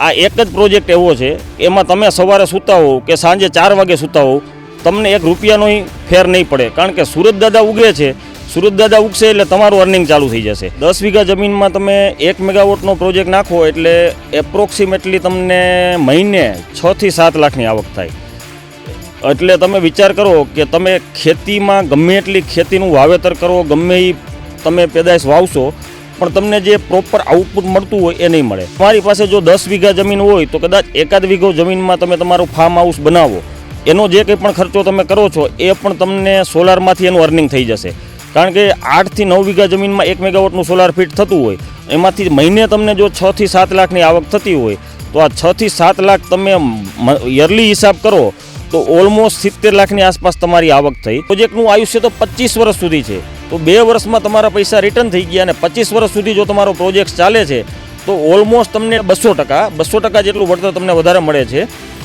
આ એક જ પ્રોજેક્ટ એવો છે, એમાં તમે સવારે સૂતા હોવ કે સાંજે ચાર વાગે સૂતા હોવ, તમને એક રૂપિયાનોય ફેર નહીં પડે. કારણ કે સુરત દાદા ઉગે છે, સુરત દાદા ઉગશે એટલે તમારું અર્નિંગ ચાલુ થઈ જશે. દસ વીઘા જમીનમાં તમે એક મેગાવોટનો પ્રોજેક્ટ નાખો એટલે એપ્રોક્સિમેટલી તમને મહિને છથી સાત લાખની આવક થાય. એટલે તમે વિચાર કરો કે તમે ખેતીમાં ગમે એટલી ખેતીનું વાવેતર કરો, ગમે એ તમે પેદાશ વાવશો પણ તમને જે પ્રોપર આઉટપુટ મળતું હોય એ નહીં મળે. તમારી પાસે જો દસ વીઘા જમીન હોય તો કદાચ એકાદ વીઘો જમીનમાં તમે તમારું ફાર્મ હાઉસ બનાવો. એનો જે કંઈ પણ ખર્ચો તમે કરો છો એ પણ તમને સોલારમાંથી એનું અર્નિંગ થઈ જશે. કારણ કે આઠથી નવ વીઘા જમીનમાં એક મેગાવોટનું સોલાર ફિટ થતું હોય, એમાંથી મહિને તમને જો છથી સાત લાખની આવક થતી હોય, તો આ છથી સાત લાખ તમે યરલી હિસાબ કરો તો ઓલમોસ્ટ સિત્તેર લાખની આસપાસ તમારી આવક થઈ. પ્રોજેક્ટનું આયુષ્ય તો પચીસ વર્ષ સુધી છે. તો બે વર્ષમાં તમારા પૈસા રિટર્ન થઈ ગયા અને પચીસ વર્ષ સુધી જો તમારો પ્રોજેક્ટ ચાલે છે, તો ઓલમોસ્ટ તમને બસો ટકા બસો ટકા જેટલું વળતર તમને વધારે મળે છે.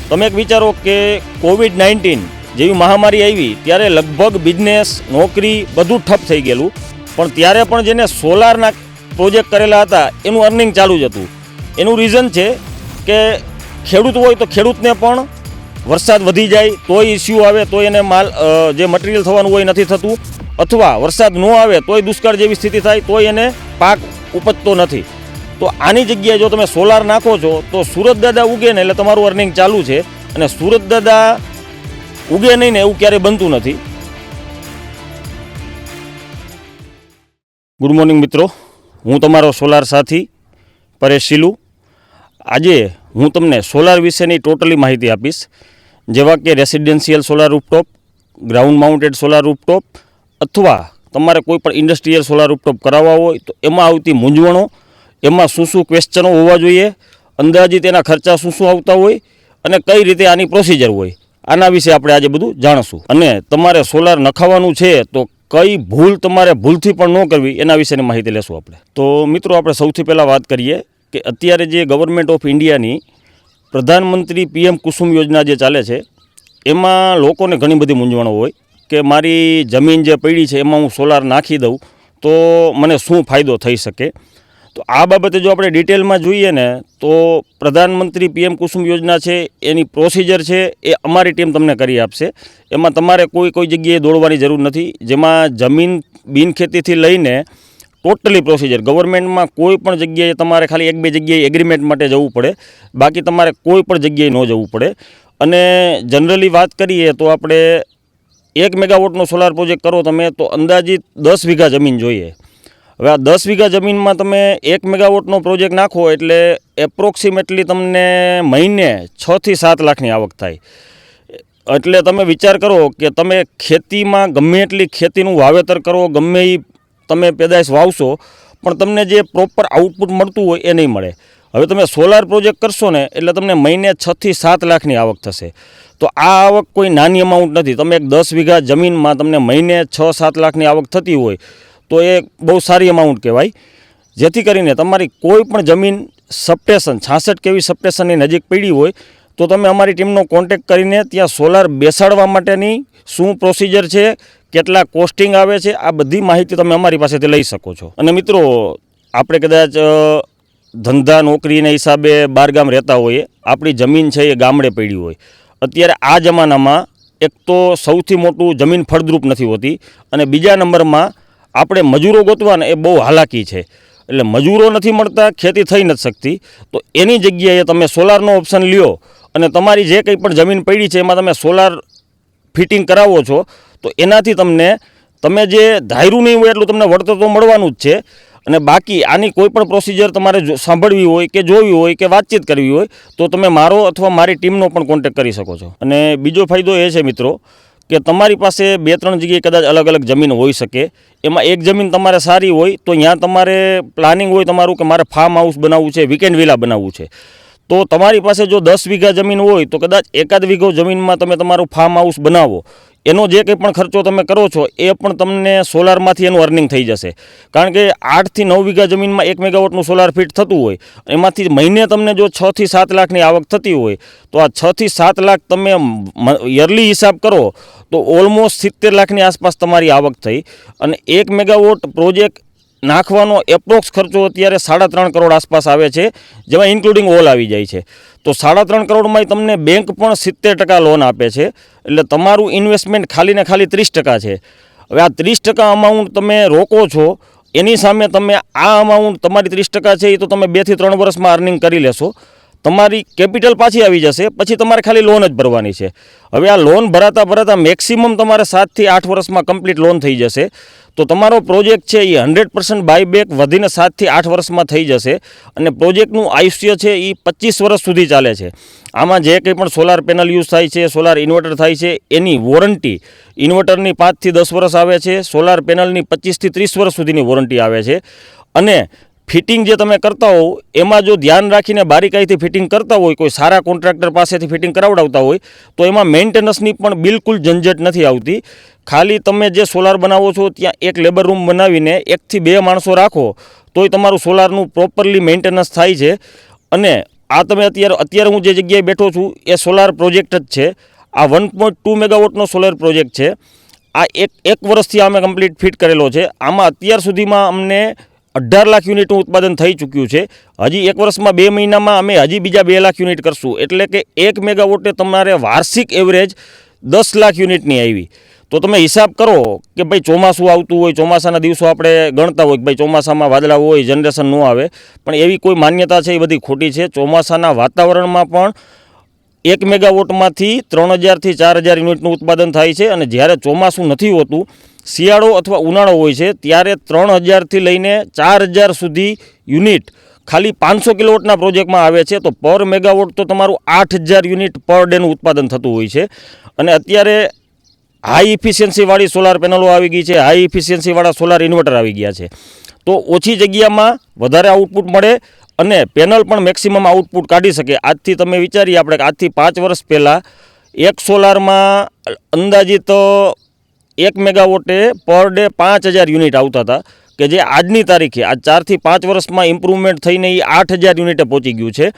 તમે એક વિચારો કે કોવિડ નાઇન્ટીન જેવી મહામારી આવી, ત્યારે લગભગ બિઝનેસ નોકરી બધું ઠપ થઈ ગયેલું. પણ ત્યારે પણ જેને સોલારના પ્રોજેક્ટ કરેલા હતા, એનું અર્નિંગ ચાલુ જ હતું. એનું રીઝન છે કે ખેડૂત હોય તો ખેડૂતને પણ વરસાદ વધી જાય તોય ઇસ્યુ આવે, તોય એને માલ જે મટીરિયલ થવાનું હોય નથી થતું. અથવા વરસાદ ન આવે તોય દુષ્કાળ જેવી સ્થિતિ થાય, તોય એને પાક ઉપજતો નથી. તો આની જગ્યાએ જો તમે સોલાર નાખો છો, તો સુરત દાદા ઉગે ને એટલે તમારું અર્નિંગ ચાલુ છે. અને સુરત દાદા ઉગે નહીં ને એવું ક્યારેય બનતું નથી. ગુડ મોર્નિંગ મિત્રો. હું તમારો સોલાર સાથી, પરેશ શીલુ. આજે હું તમને સોલાર વિશેની ટોટલી માહિતી આપીશ. જેવા કે residential solar rooftop ground mounted solar rooftop અથવા તમારે કોઈ પણ ઇન્ડસ્ટ્રીયલ સોલાર રૂપટોપ કરાવવા હોય તો એમાં આવતી મૂંઝવણો, એમાં શું શું ક્વેશ્ચનો હોવા જોઈએ અંદાજિત એના ખર્ચા શું શું આવતા હોય અને કઈ રીતે આની પ્રોસિજર હોય, આના વિશે આપણે આજે બધું જાણશું. અને તમારે સોલાર નખાવાનું છે તો કઈ ભૂલ તમારે ભૂલથી પણ ન કરવી, એના વિશેની માહિતી લેશું આપણે. તો મિત્રો, આપણે સૌથી પહેલાં વાત કરીએ કે અત્યારે જે ગવર્મેન્ટ ઓફ ઇન્ડિયાની પ્રધાનમંત્રી પીએમ કુસુમ યોજના જે ચાલે છે, એમાં લોકોને ઘણી બધી મૂંઝવણો હોય કે મારી જમીન જે પડી છે એમાં હું સોલાર નાખી દઉં, તો મને શું ફાયદો થઈ શકે? તો આ બાબતે જો આપણે ડિટેલમાં જોઈએ ને, તો પ્રધાનમંત્રી પીએમ કુસુમ યોજના છે, એની પ્રોસિજર છે, એ અમારી ટીમ તમને કરી આપશે. એમાં તમારે કોઈ કોઈ જગ્યાએ દોડવાની જરૂર નથી. જેમાં જમીન બિનખેતીથી લઈને ટોટલી પ્રોસિજર. ગવર્મેન્ટમાં કોઈ પણ જગ્યાએ તમારે ખાલી એક બે જગ્યાએ એગ્રીમેન્ટ માટે જવું પડે. બાકી તમારે કોઈ પણ જગ્યાએ ન જવું પડે. અને જનરલી વાત કરીએ તો આપણે એક મેગાવોટનો સોલાર પ્રોજેક્ટ કરો તમે, તો અંદાજિત દસ વીઘા જમીન જોઈએ. હવે આ દસ વીઘા જમીનમાં તમે એક મેગાવોટનો પ્રોજેક્ટ નાખો એટલે એપ્રોક્સિમેટલી તમને મહિને છથી સાત લાખની આવક થાય. એટલે તમે વિચાર કરો કે તમે ખેતીમાં ગમે એટલી ખેતીનું વાવેતર કરો, ગમે એ તમે પેદાશ વાવશો, પણ તમને જે પ્રોપર આઉટપુટ મળતું હોય એ નહીં મળે. હવે તમે સોલાર પ્રોજેક્ટ કરશો ને, એટલે તમને મહિને છથી સાત લાખની આવક થશે. તો આ આવક કોઈ નાની અમાઉન્ટ નથી. તમે એક દસ વીઘા જમીનમાં તમને મહિને છ સાત લાખની આવક થતી હોય, તો એ બહુ સારી અમાઉન્ટ કહેવાય. જેથી કરીને તમારી કોઈ પણ જમીન સપ્ટેશન છાસઠ કેવી સપ્ટેશનની નજીક પડી હોય તો તમે અમારી ટીમનો કોન્ટેક કરીને ત્યાં સોલાર બેસાડવા માટેની શું પ્રોસિજર છે, કેટલા કોસ્ટિંગ આવે છે, આ બધી માહિતી તમે અમારી પાસેથી લઈ શકો છો. અને મિત્રો, આપણે કદાચ ધંધા નોકરીના હિસાબે બહારગામ રહેતા હોઈએ, આપણી જમીન છે એ ગામડે પડી હોય. અત્યારે આ જમાનામાં એક તો સૌથી મોટું જમીન ફળદ્રુપ નથી હોતી અને બીજા નંબરમાં આપણે મજૂરો ગોતવાને એ બહુ હાલાકી છે. એટલે મજૂરો નથી મળતા, ખેતી થઈ નથી શકતી. તો એની જગ્યાએ તમે સોલારનો ઓપ્શન લ્યો અને તમારી જે કંઈ પણ જમીન પડી છે, એમાં તમે સોલાર ફિટિંગ કરાવો છો, તો એનાથી તમને, તમે જે ધાર્યું નહીં હોય એટલું તમને વળતર તો મળવાનું જ છે. અને બાકી આની કોઈ પણ પ્રોસિજર તમારે સાંભળવી હોય કે જોવી હોય કે વાતચીત કરવી હોય, તો તમે મારો અથવા મારી ટીમનો પણ કોન્ટેક્ટ કરી શકો છો. અને બીજો ફાયદો એ છે મિત્રો, કે તમારી પાસે બે ત્રણ જગ્યાએ કદાચ અલગ અલગ જમીન હોઈ શકે. એમાં એક જમીન તમારે સારી હોય, તો ત્યાં તમારે પ્લાનિંગ હોય તમારું કે મારે ફાર્મ હાઉસ બનાવવું છે વીકેન્ડ વિલા બનાવવું છે. તો તમારી પાસે જો દસ વીઘા જમીન હોય તો કદાચ એકાદ વીઘો જમીનમાં તમે તમારું ફાર્મ હાઉસ બનાવો. એનો જે કંઈ પણ ખર્ચો તમે કરો છો, એ પણ તમને સોલારમાંથી એનું અર્નિંગ થઈ જશે. કારણ કે આઠથી નવ વીઘા જમીનમાં એક મેગાવોટનું સોલાર ફીટ થતું હોય, એમાંથી મહિને તમને જો છથી સાત લાખની આવક થતી હોય, તો આ છથી સાત લાખ તમે યરલી હિસાબ કરો, તો ઓલમોસ્ટ સિત્તેર લાખની આસપાસ તમારી આવક થઈ. અને એક મેગાવોટ પ્રોજેક્ટ નાખવાનો એપ્રોક્સ ખર્ચો અત્યારે સાડા ત્રણ કરોડ આસપાસ આવે છે, જેમાં ઇન્ક્લુડિંગ ઓલ આવી જાય છે. તો સાડા ત્રણ કરોડમાં તમને બેંક પણ સિત્તેર ટકા લોન આપે છે, એટલે તમારું ઇન્વેસ્ટમેન્ટ ખાલી ને ખાલી ત્રીસ ટકા છે. હવે આ ત્રીસ ટકા અમાઉન્ટ તમે રોકો છો, એની સામે તમે આ અમાઉન્ટ તમારી ત્રીસ ટકા છે, એ તો તમે બેથી ત્રણ વર્ષમાં અર્નિંગ કરી લેશો. તમારી કેપિટલ પાછી આવી જશે, પછી તમારે ખાલી લોન જ ભરવાની છે. હવે આ લોન ભરાતા ભરાતા મેક્સિમમ તમારે સાતથી આઠ વર્ષમાં કમ્પ્લીટ લોન થઈ જશે. તો તમારો પ્રોજેક્ટ છે એ હંડ્રેડ પર્સન્ટ બાયબેક વધીને સાતથી આઠ વર્ષમાં થઈ જશે. અને પ્રોજેક્ટનું આયુષ્ય છે એ પચીસ વર્ષ સુધી ચાલે છે. આમાં જે કંઈ પણ સોલાર પેનલ યુઝ થાય છે સોલાર ઇન્વર્ટર થાય છે, એની વોરંટી ઇન્વર્ટરની પાંચથી દસ વર્ષ આવે છે સોલાર પેનલની પચીસથી ત્રીસ વર્ષ સુધીની વોરંટી આવે છે. અને ફિટિંગ જે તમે કરતા હો એમાં જો ધ્યાન રાખીને બારીકાઈથી ફિટિંગ કરતા હોય, કોઈ સારા કોન્ટ્રાક્ટર પાસેથી ફિટિંગ કરાવડાવતા હોય, તો એમાં મેન્ટેનન્સની પણ બિલકુલ ઝંઝટ નથી આવતી. ખાલી તમે જે સોલાર બનાવો છો, ત્યાં એક લેબર રૂમ બનાવીને એકથી બે માણસો રાખો, તોય તમારું સોલારનું પ્રોપરલી મેન્ટેનન્સ થાય છે. અને આ તમે અત્યારે અત્યારે હું જે જગ્યાએ બેઠો છું, એ સોલાર પ્રોજેક્ટ જ છે. આ વન પોઈન્ટ ટુ મેગાવોટનો સોલાર પ્રોજેક્ટ છે. આ એક એક વર્ષથી અમે કમ્પ્લીટ ફિટ કરેલો છે. આમાં અત્યાર સુધીમાં અમને અઢાર લાખ યુનિટનું ઉત્પાદન થઈ ચૂક્યું છે. હજી એક વર્ષમાં બે મહિનામાં અમે હજી બીજા બે લાખ યુનિટ કરશું. એટલે કે એક મેગાવોટે તમારે વાર્ષિક એવરેજ દસ લાખ યુનિટની આવી. તો તમે હિસાબ કરો કે ભાઈ ચોમાસું આવતું હોય, ચોમાસાના દિવસો આપણે ગણતા હોય કે ભાઈ ચોમાસામાં વાદળા હોય જનરેશન ન આવે. પણ એવી કોઈ માન્યતા છે એ બધી ખોટી છે. ચોમાસાના વાતાવરણમાં પણ એક મેગાવોટમાંથી ત્રણ હજારથી ચાર હજાર યુનિટનું ઉત્પાદન થાય છે અને જ્યારે ચોમાસું નથી હોતું શિયાળો અથવા ઉનાળો હોય છે, ત્યારે ત્રણ હજારથી લઈને ચાર હજાર સુધી યુનિટ ખાલી પાંચસો કિલોવોટના પ્રોજેક્ટમાં આવે છે. તો પર મેગાવોટ તો તમારું આઠ હજાર યુનિટ પર ડેનું ઉત્પાદન થતું હોય છે. અને અત્યારે હાઈ ઇફિશિયન્સીવાળી સોલાર પેનલો આવી ગઈ છે. હાઈ ઇફિશિયન્સીવાળા સોલાર ઇન્વર્ટર આવી ગયા છે. તો ઓછી જગ્યામાં વધારે આઉટપુટ મળે અને પેનલ પણ મેક્સિમમ આઉટપુટ કાઢી શકે. આજથી તમે વિચારીએ આપણે આજથી પાંચ વર્ષ પહેલાં એક સોલારમાં અંદાજિત એક મેગાવોટે પર ડે પાંચ હજાર યુનિટ આવતા હતા, કે જે આજની તારીખે, આજ ચારથી પાંચ વર્ષમાં ઇમ્પ્રુવમેન્ટ થઈને એ આઠ હજાર યુનિટે પહોંચી ગયું છે.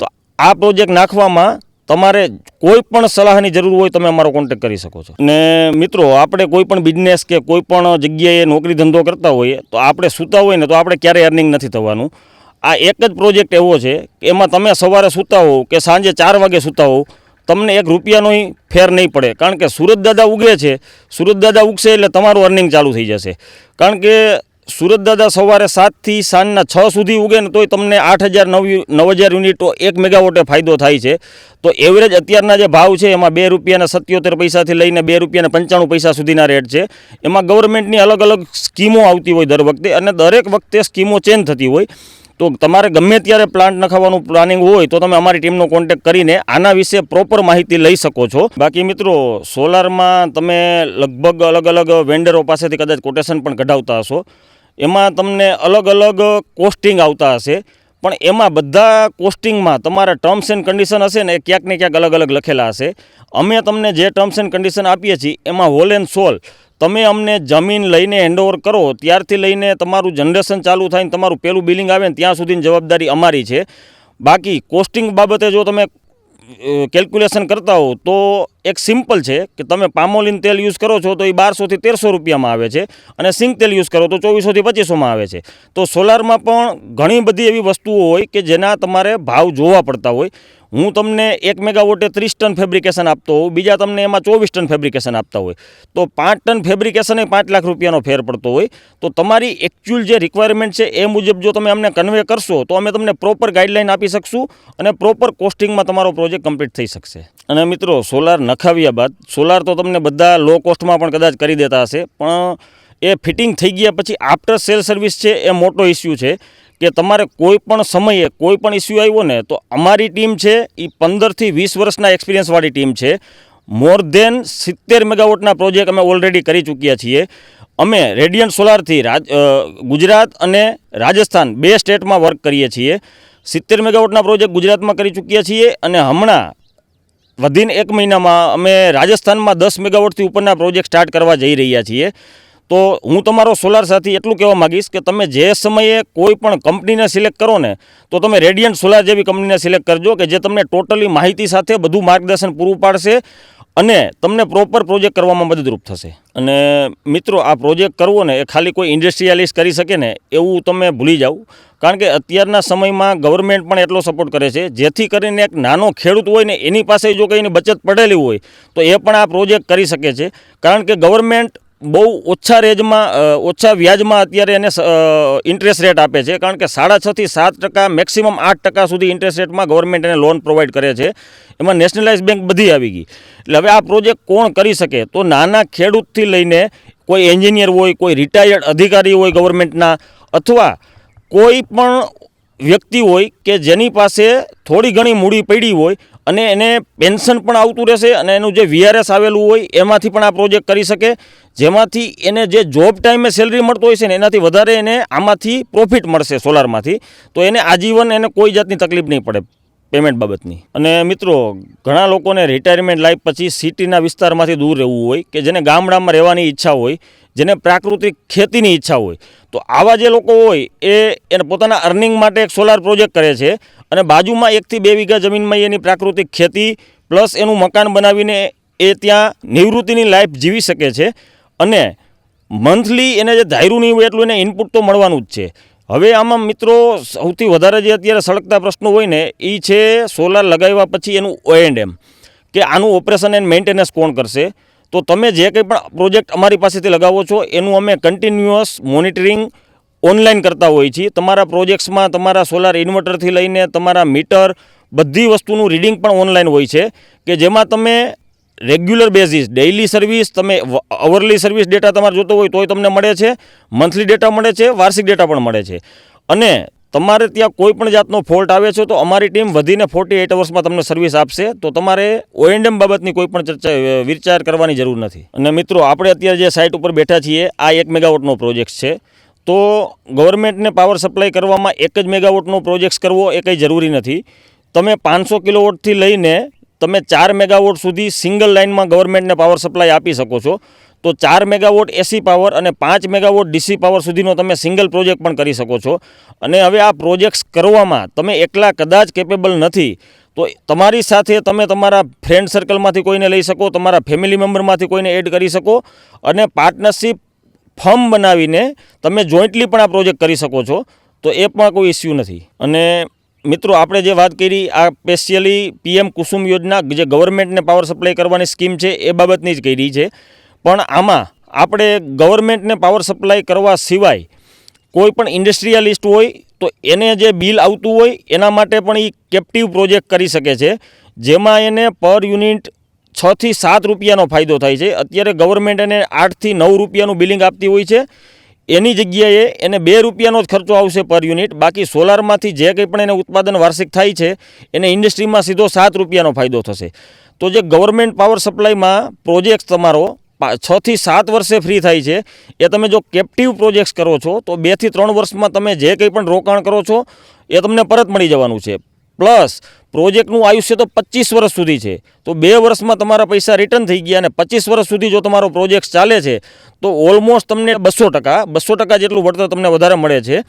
તો આ પ્રોજેક્ટ નાખવામાં તમારે કોઈ પણ સલાહની જરૂર હોય તમે અમારો કોન્ટેક્ટ કરી શકો છો. ને મિત્રો, આપણે કોઈ પણ બિઝનેસ કે કોઈ પણ જગ્યાએ નોકરી ધંધો કરતા હોઈએ, તો આપણે સૂતા હોય ને તો આપણે ક્યારેય અર્નિંગ નથી થવાનું. આ એક જ પ્રોજેક્ટ એવો છે કે એમાં તમે સવારે સૂતા હોવ કે સાંજે ચાર વાગે સૂતા હોવ તમને એક રૂપિયાનો ફેર નહીં પડે. કારણ કે સુરત દાદા ઉગે છે. સુરત દાદા ઉગશે એટલે તમારું અર્નિંગ ચાલુ થઈ જશે. કારણ કે સુરત દાદા સવારે સાતથી સાંજના છ સુધી ઉગે ને તોય તમને આઠ હજાર, નવ નવ હજાર યુનિટો એક મેગાવોટે ફાયદો થાય છે. તો એવરેજ અત્યારના જે ભાવ છે, એમાં બે રૂપિયાના સત્યોતેર પૈસાથી લઈને બે રૂપિયાના પંચાણું પૈસા સુધીના રેટ છે. એમાં ગવર્મેન્ટની અલગ અલગ સ્કીમો આવતી હોય દર વખતે અને દરેક વખતે સ્કીમો ચેન્જ થતી હોય. તો તમારે ગમે ત્યારે પ્લાન્ટ નખાવવાનું પ્લાનિંગ હોય તો તમે અમારી ટીમનો કોન્ટેક્ટ કરીને આના વિશે પ્રોપર માહિતી લઈ શકો છો. બાકી મિત્રો સોલારમાં તમે લગભગ અલગ અલગ વેન્ડરો પાસેથી કદાચ કોટેશન પણ કઢાવતા હશો. એમાં તમને અલગ અલગ કોસ્ટિંગ આવતા હશે. પણ એમાં બધા કોસ્ટિંગમાં તમારા ટર્મ્સ એન્ડ કન્ડિશન હશે ને એ ક્યાંક ને ક્યાંક અલગ અલગ લખેલા હશે. અમે તમને જે ટર્મ્સ એન્ડ કન્ડિશન આપીએ છીએ, એમાં હોલ એન્ડ સોલ તમે અમને જમીન લઈને હેન્ડઓવર કરો, ત્યારથી લઈને તમારું જનરેશન ચાલુ થાય ને તમારું પેલું બિલિંગ આવે ને ત્યાં સુધીની જવાબદારી અમારી છે. બાકી કોસ્ટિંગ બાબતે જો તમે કેલ્ક્યુલેશન કરતા હો તો એક સિમ્પલ છે કે તમે પામોલિન તેલ યુઝ કરો છો તો એ બારસોથી તેરસો રૂપિયામાં આવે છે અને સિંગ તેલ યુઝ કરો તો ચોવીસોથી પચીસોમાં આવે છે. તો સોલારમાં પણ ઘણી બધી એવી વસ્તુઓ હોય કે જેના તમારે ભાવ જોવા પડતા હોય. હું તમને એક મેગાવોટે ત્રીસ ટન ફેબ્રિકેશન આપતો હોઉં, બીજા તમને એમાં ચોવીસ ટન ફેબ્રિકેશન આપતા હોય. તો પાંચ ટન ફેબ્રિકેશન પાંચ લાખ રૂપિયાનો ફેર પડતો હોય. તો તમારી એકચ્યુઅલ જે રિક્વાયરમેન્ટ છે એ મુજબ જો તમે અમને કન્વે કરશો, તો અમે તમને પ્રોપર ગાઈડલાઇન આપી શકશું અને પ્રોપર કોસ્ટિંગમાં તમારો પ્રોજેક્ટ કમ્પ્લીટ થઈ શકશે. અને મિત્રો સોલાર નખાવ્યા બાદ સોલાર તો તમને બધા લો કોસ્ટમાં પણ કદાચ કરી દેતા હશે, પણ એ ફિટિંગ થઈ ગયા પછી આફ્ટર સેલ સર્વિસ છે એ મોટો ઇસ્યુ છે. કે તમારે કોઈ પણ સમયે કોઈ પણ ઇસ્યુ આવ્યો ને, તો અમારી ટીમ છે એ પંદરથી વીસ વર્ષના એક્સપિરિયન્સવાળી ટીમ છે. મોર દેન સિત્તેર મેગાવોટના પ્રોજેક્ટ અમે ઓલરેડી કરી ચૂક્યા છીએ. અમે રેડિયન્ટ સોલારથી રાજ ગુજરાત અને રાજસ્થાન બે સ્ટેટમાં વર્ક કરીએ છીએ. સિત્તેર મેગાવોટના પ્રોજેક્ટ ગુજરાતમાં કરી ચૂક્યા છીએ અને હમણાં વધીને એક મહિનામાં અમે રાજસ્થાનમાં દસ મેગાવોટથી ઉપરના પ્રોજેક્ટ સ્ટાર્ટ કરવા જઈ રહ્યા છીએ. તો હું તમારો સોલાર સાથી એટલું કહેવા માગીશ કે તમે જે સમયે કોઈ પણ કંપનીને સિલેક્ટ કરો ને, તો તમે રેડિયન્ટ સોલાર જેવી કંપનીને સિલેક્ટ કરજો કે જે તમને ટોટલી માહિતી સાથે બધું માર્ગદર્શન પૂરું પાડશે અને તમને પ્રોપર પ્રોજેક્ટ કરવામાં મદદરૂપ થશે. અને મિત્રો, આ પ્રોજેક્ટ કરવો ને એ ખાલી કોઈ ઇન્ડસ્ટ્રીયાલિસ્ટ કરી શકે ને, એવું તમે ભૂલી જાઓ. કારણ કે અત્યારના સમયમાં ગવર્મેન્ટ પણ એટલો સપોર્ટ કરે છે. જેથી કરીને એક નાનો ખેડૂત હોય ને, એની પાસે જો કંઈની બચત પડેલી હોય, તો એ પણ આ પ્રોજેક્ટ કરી શકે છે. કારણ કે ગવર્મેન્ટ બહુ ઓછા રેજમાં ઓછા વ્યાજમાં અત્યારે એને ઇન્ટરેસ્ટ રેટ આપે છે. કારણ કે સાડા છથી સાત ટકા મેક્સિમમ આઠ ટકા સુધી ઇન્ટરેસ્ટ રેટમાં ગવર્મેન્ટ એને લોન પ્રોવાઈડ કરે છે. એમાં નેશનલાઇઝ બેંક બધી આવી ગઈ. એટલે હવે આ પ્રોજેક્ટ કોણ કરી શકે? તો નાના ખેડૂતથી લઈને કોઈ એન્જિનિયર હોય, કોઈ રિટાયર્ડ અધિકારી હોય ગવર્મેન્ટના અથવા કોઈ પણ વ્યક્તિ હોય કે જેની પાસે થોડી ઘણી મૂડી પડી હોય અને એને પેન્શન પણ આવતું રહેશે અને એનું જે વીઆરએસ આવેલું હોય, એમાંથી પણ આ પ્રોજેક્ટ કરી શકે. જેમાંથી એને જે જોબ ટાઈમે સેલરી મળતો હોય છે ને, એનાથી વધારે એને આમાંથી પ્રોફિટ મળશે સોલારમાંથી તો એને આજીવન એને કોઈ જાતની તકલીફ નહીં પડે. પેમેન્ટ બાબતની. અને મિત્રો, ઘણા લોકોને રિટાયરમેન્ટ લાઈફ પછી સિટીના વિસ્તારમાંથી દૂર રહેવું હોય કે જેને ગામડામાં રહેવાની ઈચ્છા હોય, જેને પ્રાકૃતિક ખેતીની ઈચ્છા હોય, તો આવા જે લોકો હોય એ એને પોતાના અર્નિંગ માટે એક સોલાર પ્રોજેક્ટ કરે છે અને બાજુમાં એકથી બે વીઘા જમીનમાં એની પ્રાકૃતિક ખેતી પ્લસ એનું મકાન બનાવીને એ ત્યાં નિવૃત્તિની લાઈફ જીવી શકે છે. અને મંથલી એને જે ધાર્યું નહીં હોય એટલું એને ઇનપુટ તો મળવાનું જ છે. હવે આમાં મિત્રો સૌથી વધારે જે અત્યારે સળગતા પ્રશ્નો હોય ને એ છે સોલાર લગાવ્યા પછી એનું ઓ એન્ડ એમ કે આનું ઓપરેશન એન્ડ મેન્ટેનન્સ કોણ કરશે? તો તમે જે કંઈ પણ પ્રોજેક્ટ અમારી પાસેથી લગાવો છો, એનું અમે કન્ટિન્યુઅસ મોનિટરિંગ ઓનલાઈન કરતા હોઈએ છીએ. તમારા પ્રોજેક્ટ્સમાં, તમારા સોલાર ઇન્વર્ટરથી લઈને તમારા મીટર, બધી વસ્તુનું રીડિંગ પણ ઓનલાઈન હોય છે, કે જેમાં તમે રેગ્યુલર બેઝિસ, ડેઇલી સર્વિસ, તમે અવરલી સર્વિસ ડેટા તમારે જોતો હોય તોય તમને મળે છે, મંથલી ડેટા મળે છે, વાર્ષિક ડેટા પણ મળે છે. અને તમારે ત્યાં કોઈ પણ જાતનો ફોલ્ટ આવે છે તો અમારી ટીમ વધીને ફોર્ટી એઇટ અવર્સમાં તમને સર્વિસ આપશે. તો તમારે ઓએનડેમ બાબતની કોઈ પણ ચર્ચા વિચાર કરવાની જરૂર નથી. અને મિત્રો, આપણે અત્યારે જે સાઇટ ઉપર બેઠા છીએ, આ એક મેગાવોટનો પ્રોજેક્ટ છે. તો ગવર્મેન્ટને પાવર સપ્લાય કરવામાં એક જ મેગાવોટનો પ્રોજેક્ટ કરવો એ કંઈ જરૂરી નથી. તમે પાંચસો કિલોવોટથી લઈને તમે ચાર મેગાવોટ સુધી સિંગલ લાઇનમાં ગવર્મેન્ટને પાવર સપ્લાય આપી શકો છો. તો ચાર મેગાવોટ એસી પાવર અને પાંચ મેગાવોટ ડીસી પાવર સુધીનો તમે સિંગલ પ્રોજેક્ટ પણ કરી શકો છો. અને હવે આ પ્રોજેક્ટ્સ કરવામાં તમે એકલા કદાચ કેપેબલ નથી, તો તમારી સાથે તમે તમારા ફ્રેન્ડ સર્કલમાંથી કોઈને લઈ શકો, તમારા ફેમિલી મેમ્બરમાંથી કોઈને એડ કરી શકો અને પાર્ટનરશિપ ફર્મ બનાવીને તમે જોઈન્ટલી પણ આ પ્રોજેક્ટ કરી શકો છો. તો એ પણ કોઈ ઇસ્યુ નથી. અને મિત્રો, આપણે જે વાત કરી, આ સ્પેશિયલી પીએમ કુસુમ યોજના, જે ગવર્મેન્ટને પાવર સપ્લાય કરવાની સ્કીમ છે, એ બાબતની જ કરી છે. પણ આમાં આપણે ગવર્મેન્ટને પાવર સપ્લાય કરવા સિવાય કોઈ પણ ઇન્ડસ્ટ્રીયાલિસ્ટ હોય, તો એને જે બિલ આવતું હોય, એના માટે પણ એ કેપ્ટિવ પ્રોજેક્ટ કરી શકે છે. જેમાં એને પર યુનિટ છથી સાત રૂપિયાનો ફાયદો થાય છે. અત્યારે ગવર્મેન્ટ એને આઠથી નવ રૂપિયાનું બિલિંગ આપતી હોય છે. એની જગ્યાએ એને બે રૂપિયાનો જ ખર્ચો આવશે પર યુનિટ બાકી સોલારમાંથી જે કંઈ પણ એને ઉત્પાદન વાર્ષિક થાય છે, એને ઇન્ડસ્ટ્રીમાં સીધો સાત રૂપિયાનો ફાયદો થશે. તો જે ગવર્મેન્ટ પાવર સપ્લાયમાં પ્રોજેક્ટ તમારો છ થી સાત વર્ષે ફ્રી થાય છે, એ તમે જો કેપ્ટિવ પ્રોજેક્ટ્સ કરો છો, તો બેથી ત્રણ વર્ષમાં તમે જે કંઈ પણ રોકાણ કરો છો, એ તમને પરત મળી જવાનું છે. પ્લસ પ્રોજેક્ટનું આયુષ્ય તો પચીસ વર્ષ સુધી છે. તો બે વર્ષમાં તમારા પૈસા રિટર્ન થઈ ગયા અને પચીસ વર્ષ સુધી જો તમારો પ્રોજેક્ટ ચાલે છે, તો ઓલમોસ્ટ તમને બસો ટકા બસો ટકા જેટલું વળતર તમને વધારે મળે છે.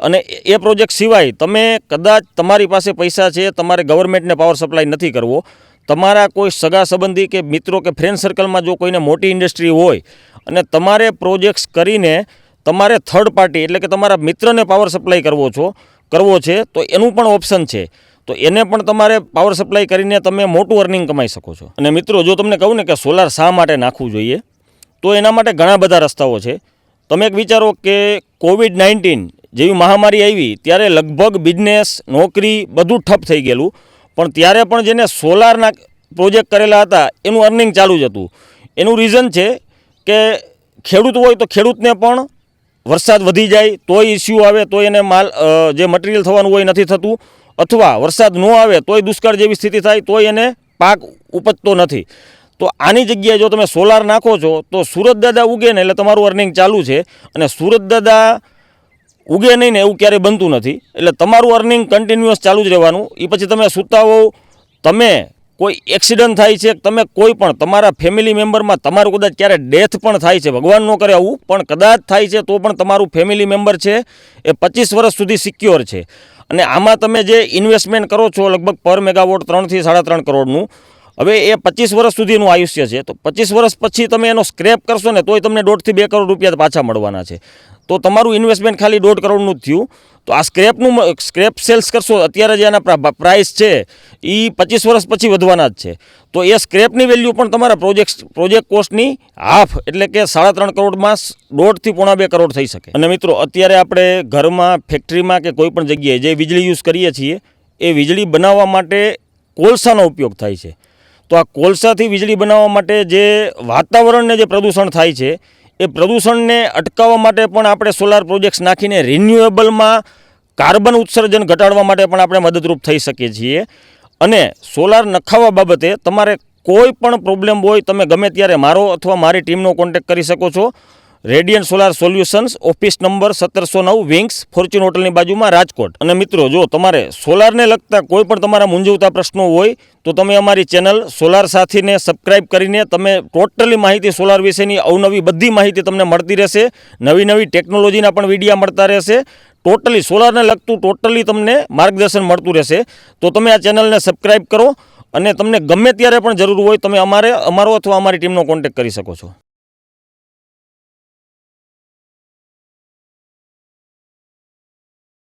અને એ પ્રોજેક્ટ સિવાય તમે કદાચ તમારી પાસે પૈસા છે, તમારે ગવર્મેન્ટને પાવર સપ્લાય નથી કરવો. તમારા કોઈ સગા સંબંધી કે મિત્રો કે ફ્રેન્ડ સર્કલમાં જો કોઈને મોટી ઇન્ડસ્ટ્રી હોય અને તમારે પ્રોજેક્ટ્સ કરીને તમારે થર્ડ પાર્ટી એટલે કે તમારા મિત્રને પાવર સપ્લાય કરવો છો, કરવો છે, તો એનું પણ ઓપ્શન છે. તો એને પણ તમારે પાવર સપ્લાય કરીને તમે મોટું અર્નિંગ કમાઈ શકો છો. અને મિત્રો, જો તમને કહું ને કે સોલાર શા માટે નાખવું જોઈએ, તો એના માટે ઘણા બધા રસ્તાઓ છે. તમે એક વિચારો કે કોવિડ નાઇન્ટીન જેવી મહામારી આવી, ત્યારે લગભગ બિઝનેસ નોકરી બધું ઠપ થઈ ગયેલું. પણ ત્યારે પણ જેને સોલારના પ્રોજેક્ટ કરેલા હતા, એનું અર્નિંગ ચાલુ જ હતું. એનું રીઝન છે કે ખેડૂત હોય તો ખેડૂતને પણ વરસાદ વધી જાય, તોય ઇસ્યુ આવે, તોય એને માલ જે મટીરિયલ થવાનું હોય નથી થતું. અથવા વરસાદ ન આવે તોય દુષ્કાળ જેવી સ્થિતિ થાય તોય એને પાક ઉપજતો નથી. તો આની જગ્યાએ જો તમે સોલાર નાખો છો, તો સુરત દાદા ઉગે ને એટલે તમારું અર્નિંગ ચાલુ છે. અને સુરત દાદા ઉગે નહીં ને એવું ક્યારેય બનતું નથી. એટલે તમારું અર્નિંગ કન્ટિન્યુઅસ ચાલુ જ રહેવાનું. એ પછી તમે સૂતા હોવ તમે કોઈ એક્સિડન્ટ થાય છે, તમે કોઈ પણ, તમારા ફેમિલી મેમ્બરમાં તમારું કદાચ ક્યારે ડેથ પણ થાય છે, ભગવાન ન કરે આવું, પણ કદાચ થાય છે, તો પણ તમારું ફેમિલી મેમ્બર છે, એ પચીસ વર્ષ સુધી સિક્યોર છે. અને આમાં તમે જે ઇન્વેસ્ટમેન્ટ કરો છો, લગભગ પર મેગાવોટ ત્રણથી સાડા ત્રણ કરોડનું, હવે એ પચીસ વર્ષ સુધીનું આયુષ્ય છે, તો પચીસ વર્ષ પછી તમે એનો સ્ક્રેપ કરશો ને, તોય તમને દોઢથી બે કરોડ રૂપિયા પાછા મળવાના છે. તો તમારું ઇન્વેસ્ટમેન્ટ ખાલી દોઢ કરોડનું જ થયું. તો આ સ્ક્રેપનું સ્ક્રેપ સેલ્સ કરશો, અત્યારે જે એના પ્રા- પ્રાઇસ છે એ પચીસ વર્ષ પછી વધવાના જ છે. તો એ સ્ક્રેપની વેલ્યુ પણ તમારા પ્રોજેક્ટ પ્રોજેક્ટ કોસ્ટની હાફ, એટલે કે સાડા ત્રણ કરોડમાં દોઢથી પોણા બે કરોડ થઈ શકે. અને મિત્રો, અત્યારે આપણે ઘરમાં, ફેક્ટરીમાં કે કોઈ પણ જગ્યાએ જે વીજળી યુઝ કરીએ છીએ, એ વીજળી બનાવવા માટે કોલસાનો ઉપયોગ થાય છે. તો આ કોલસાથી વીજળી બનાવવા માટે જે વાતાવરણને જે પ્રદૂષણ થાય છે એ પ્રદૂષણને અટકાવવા માટે પણ આપણે સોલાર પ્રોજેક્ટ્સ નાખીને રિન્યુએબલમાં કાર્બન ઉત્સર્જન ઘટાડવા માટે પણ આપણે મદદરૂપ થઈ શકીએ છીએ. અને સોલાર નખાવવા બાબતે તમારે કોઈ પણ પ્રોબ્લેમ હોય, તમે ગમે ત્યારે મારો અથવા મારી ટીમનો કોન્ટેક્ટ કરી શકો છો. Radiant Solar Solutions, office number સત્તરસો નવ, વિંગ્સ, ફોર્ચ્યુન હોટલની બાજુમાં રાજકોટ. અને મિત્રો, જો તમારે સોલારને લગતા કોઈ પણ તમારા મૂંઝવતા પ્રશ્નો હોય, તો તમે અમારી ચેનલ સોલાર સાથીને સબસ્ક્રાઇબ કરીને તમે ટોટલી માહિતી સોલાર વિશેની અવનવી બધી માહિતી તમને મળતી રહેશે. નવી નવી ટેકનોલોજીના પણ વિડીયા મળતા રહેશે. ટોટલી સોલારને લગતું ટોટલી તમને માર્ગદર્શન મળતું રહેશે. તો તમે આ ચેનલને સબસ્ક્રાઇબ કરો અને તમને ગમે ત્યારે પણ જરૂર હોય તમે અમારે, અમારો અથવા અમારી ટીમનો કોન્ટેક્ટ કરી શકો છો.